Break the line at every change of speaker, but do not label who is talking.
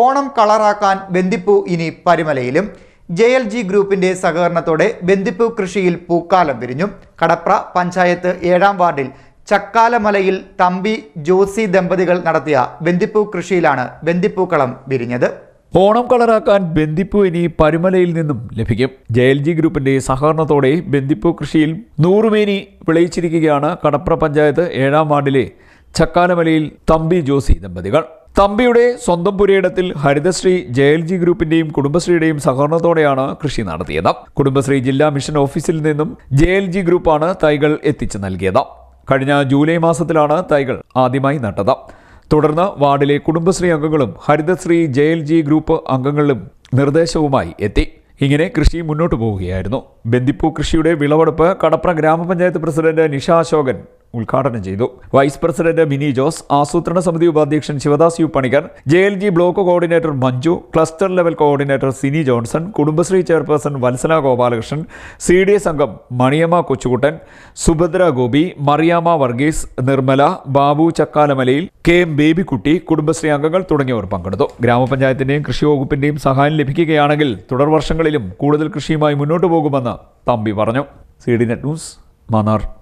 ഓണം കളറാക്കാൻ ബന്ദിപ്പൂ ഇനി പരിമലയിലും. J L G ഗ്രൂപ്പിന്റെ സഹകരണത്തോടെ ബന്ദിപ്പൂ കൃഷിയിൽ പൂക്കാലം വിരിഞ്ഞു. കടപ്ര പഞ്ചായത്ത് ഏഴാം വാർഡിൽ ചക്കാലമലയിൽ തമ്പി ജോസി ദമ്പതികൾ നടത്തിയ ബന്ദിപ്പൂ കൃഷിയിലാണ് ബന്ദിപ്പൂക്കളം വിരിഞ്ഞത്.
ഓണം കളറാക്കാൻ ബന്ദിപ്പൂ ഇനി പരുമലയിൽ നിന്നും ലഭിക്കും. ജെ എൽ ജി ഗ്രൂപ്പിന്റെ സഹകരണത്തോടെ ബന്ദിപ്പൂ കൃഷിയിൽ നൂറുമേനി വിളയിച്ചിരിക്കുകയാണ് കടപ്ര പഞ്ചായത്ത് ഏഴാം വാർഡിലെ ചക്കാലമലയിൽ തമ്പി ജോസി ദമ്പതികൾ. തമ്പിയുടെ സ്വന്തം പുരയിടത്തിൽ ഹരിതശ്രീ ജെ എൽ ജി ഗ്രൂപ്പിന്റെയും കുടുംബശ്രീയുടെയും സഹകരണത്തോടെയാണ് കൃഷി നടത്തിയത്. കുടുംബശ്രീ ജില്ലാ മിഷൻ ഓഫീസിൽ നിന്നും ജെ എൽ ജി ഗ്രൂപ്പാണ് തൈകൾ എത്തിച്ചു നൽകിയത്. കഴിഞ്ഞ ജൂലൈ മാസത്തിലാണ് തൈകൾ ആദ്യമായി നട്ടത്. തുടർന്ന് വാർഡിലെ കുടുംബശ്രീ അംഗങ്ങളും Harithashree J L G group അംഗങ്ങളും നിർദ്ദേശവുമായി എത്തി. ഇങ്ങനെ കൃഷി മുന്നോട്ട് പോവുകയായിരുന്നു. ബന്ദിപ്പൂ കൃഷിയുടെ വിളവെടുപ്പ് കടപ്ര ഗ്രാമപഞ്ചായത്ത് പ്രസിഡന്റ് നിഷ അശോകൻ ഉദ്ഘാടനം ചെയ്തു. വൈസ് പ്രസിഡന്റ് മിനി ജോസ് ആസൂത്രണ സമിതി ഉപാധ്യക്ഷൻ Sivadas U Panicker J L G block coordinator Manju cluster level coordinator Sini Johnson Kudumbashree chairperson Vatsala Gopalakrishnan C D S അംഗം മണിയമ്മ കൊച്ചുകുട്ടൻ സുഭദ്ര ഗോപി മറിയാമ വർഗീസ് നിർമ്മല ബാബു ചക്കാലമലയിൽ കെ എം ബേബിക്കുട്ടി കുടുംബശ്രീ അംഗങ്ങൾ തുടങ്ങിയവർ പങ്കെടുത്തു. ഗ്രാമപഞ്ചായത്തിന്റെയും കൃഷി വകുപ്പിന്റെയും സഹായം ലഭിക്കുകയാണെങ്കിൽ തുടർ വർഷങ്ങളിലും കൂടുതൽ കൃഷിയുമായി മുന്നോട്ട് പോകുമെന്ന് തമ്പി പറഞ്ഞു. C D net news Mannar.